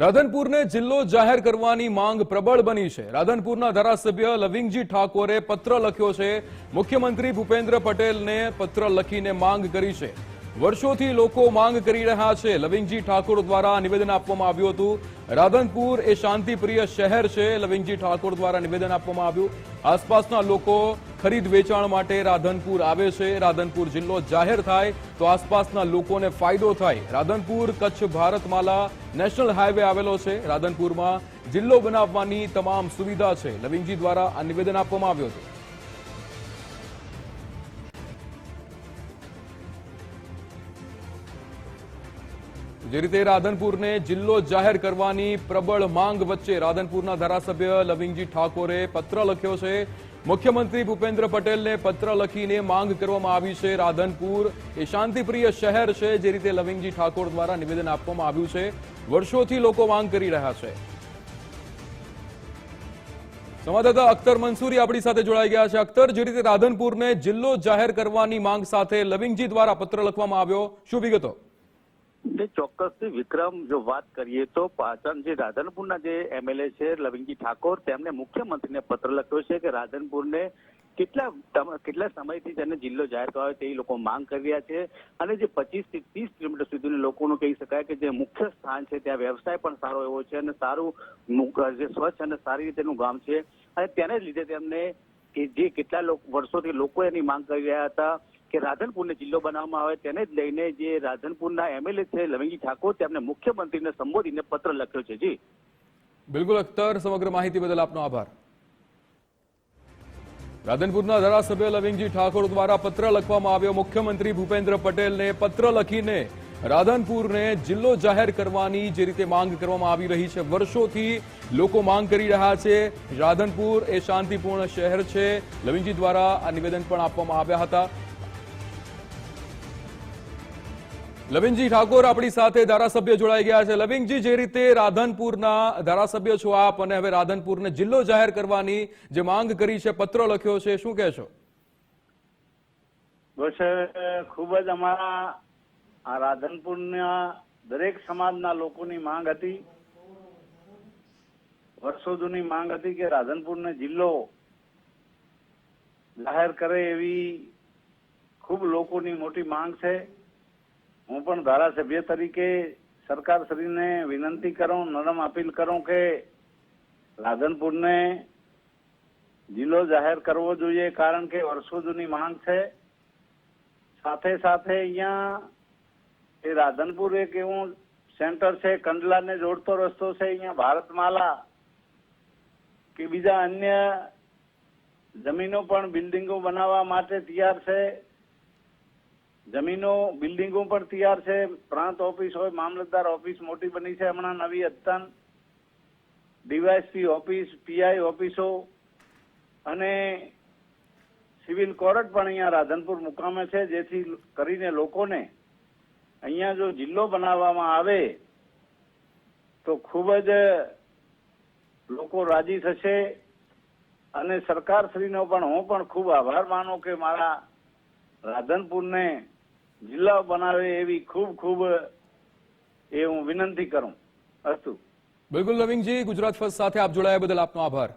રાધનપુરને જિલ્લો જાહેર કરવાની માંગ પ્રબળ બની છે. રાધનપુરના ધારાસભ્ય લવિંગજી ઠાકોરે પત્ર લખ્યો છે. મુખ્યમંત્રી ભૂપેન્દ્ર પટેલને પત્ર લખીને માંગ કરી છે. વર્ષોથી લોકો માંગ કરી રહ્યા છે. લવિંગજી ઠાકોર દ્વારા નિવેદન આપવામાં આવ્યું હતું. રાધનપુર એ શાંતિપ્રિય શહેર છે. લવિંગજી ઠાકોર દ્વારા નિવેદન આપવામાં આવ્યું. આસપાસના લોકો ખરીદ વેચાણ માટે રાધનપુર આવે છે. રાધનપુર જિલ્લો જાહેર થાય તો આસપાસના લોકોને ફાયદો થાય. રાધનપુર કચ્છ ભારતમાલા નેશનલ હાઈવે આવેલો છે. રાધનપુરમાં જિલ્લો બનાવવાની તમામ સુવિધા છે. લવિંગજી દ્વારા આ નિવેદન આપવામાં આવ્યું હતું. જે રીતે રાધનપુરને જિલ્લો જાહેર કરવાની પ્રબળ માંગ વચ્ચે રાધનપુરના ધારાસભ્ય લવિંગજી ઠાકોરે પત્ર લખ્યો છે. મુખ્યમંત્રી ભૂપેન્દ્ર પટેલને પત્ર લખીને માંગ કરવામાં આવી છે રાધનપુર. એ શાંતિપ્રિય શહેર છે જે રીતે લવિંગજી ઠાકોર દ્વારા નિવેદન આપવામાં આવ્યું છે. વર્ષોથી લોકો માંગ કરી રહ્યા છે. સંવાદદાતા અખ્તર મંસૂરી આપણી સાથે જોડાઈ ગયા છે. અખ્તર, જે રીતે રાધનપુરને જિલ્લો જાહેર કરવાની માંગ સાથે લવિંગજી દ્વારા પત્ર લખવામાં આવ્યો, શું વિગતો? ને ચોક્કસથી વિક્રમ, જો વાત કરીએ તો પાટણ જે રાધનપુરના જે એમએલએ છે, લવિંગજી ઠાકોર તેમણે મુખ્યમંત્રીને પત્ર લખ્યો છે કે રાધનપુરને કેટલા કેટલા સમયથી તેને જિલ્લો જાહેર થયો તે લોકો માંગ કરી રહ્યા છે. અને જે પચીસથી ત્રીસ કિલોમીટર સુધીનું લોકોનું કહી શકાય કે જે મુખ્ય સ્થાન છે, ત્યાં વ્યવસાય પણ સારો એવો છે અને સારું જે સ્વચ્છ અને સારી રીતેનું ગામ છે. અને તેને લીધે તેમને કે જે કેટલા વર્ષોથી લોકો એની માંગ કરી રહ્યા હતા. કે રાધનપુરને જિલ્લો બનાવવામાં આવે તેને જ લઈને જે રાધનપુરના એમએલએ છે લવિંગી ઠાકોર તેમને મુખ્યમંત્રીને સંબોધીને પત્ર લખ્યો છે. જી. બિલકુલ અખ્તર, સમગ્ર માહિતી બદલ આપનો આભાર. રાધનપુરના ધારાસભ્ય લવિંગજી ઠાકોર દ્વારા પત્ર લખવામાં આવ્યો. મુખ્યમંત્રી ભૂપેન્દ્ર પટેલને પત્ર લખીને રાધનપુરને જિલ્લો જાહેર કરવાની જે રીતે માંગ કરવામાં આવી રહી છે, વર્ષોથી લોકો માંગ કરી રહ્યા છે. રાધનપુર એ શાંતિપૂર્ણ શહેર છે. લવિંગજી દ્વારા આ નિવેદન પણ આપવામાં આવ્યા હતા. લવિંગજી ઠાકોર આપણી સાથે ધારાસભ્ય જોડાઈ ગયા છે. લવિંગજી, જે રીતે રાધનપુરના ધારાસભ્ય છો આપ અને હવે રાધનપુરને જિલ્લો જાહેર કરવાની જે માંગ કરી છે, પત્ર લખ્યો છે, શું કહેશો? બસ ખૂબ જ અમારા આ રાધનપુરના દરેક સમાજના લોકોની માંગ હતી. વર્ષો જૂની માંગ હતી કે રાધનપુરને જિલ્લો જાહેર કરે એવી ખૂબ લોકોની મોટી માંગ છે. હું પણ ધારાસભ્ય તરીકે સરકાર શ્રીને વિનંતી કરું, નરમ અપીલ કરું કે રાધનપુરને જિલ્લો જાહેર કરવો જોઈએ, કારણ કે વર્ષો જૂની માંગ છે. સાથે સાથે અહીંયા એ રાધનપુર એક એવું સેન્ટર છે, કંડલાને જોડતો રસ્તો છે, અહીંયા ભારતમાલા કે બીજા અન્ય જમીનો પણ બિલ્ડિંગો બનાવવા માટે તૈયાર છે. જમીનો, બિલ્ડિંગો પણ તૈયાર છે. પ્રાંત ઓફિસ હોય, મામલતદાર ઓફિસ મોટી બની છે. હમણાં નવી અદ્યતન ડીવાયસપી ઓફિસ, પીઆઈ ઓફિસો અને સિવિલ કોર્ટ પણ અહીંયા રાધનપુર મુકામે છે, જેથી કરીને લોકોને અહીંયા જો જિલ્લો બનાવવામાં આવે તો ખૂબ જ લોકો રાજી થશે અને સરકારશ્રીનો પણ હું પણ ખૂબ આભાર માનું કે મારા રાધનપુરને જિલ્લો બનાવે એવી ખૂબ ખૂબ એ હું વિનંતી કરું. અસ્તુ. બિલકુલ લવિંગજી ગુજરાત ફર્સ્ટ સાથે આપ જોડાયા બદલ આપનો આભાર.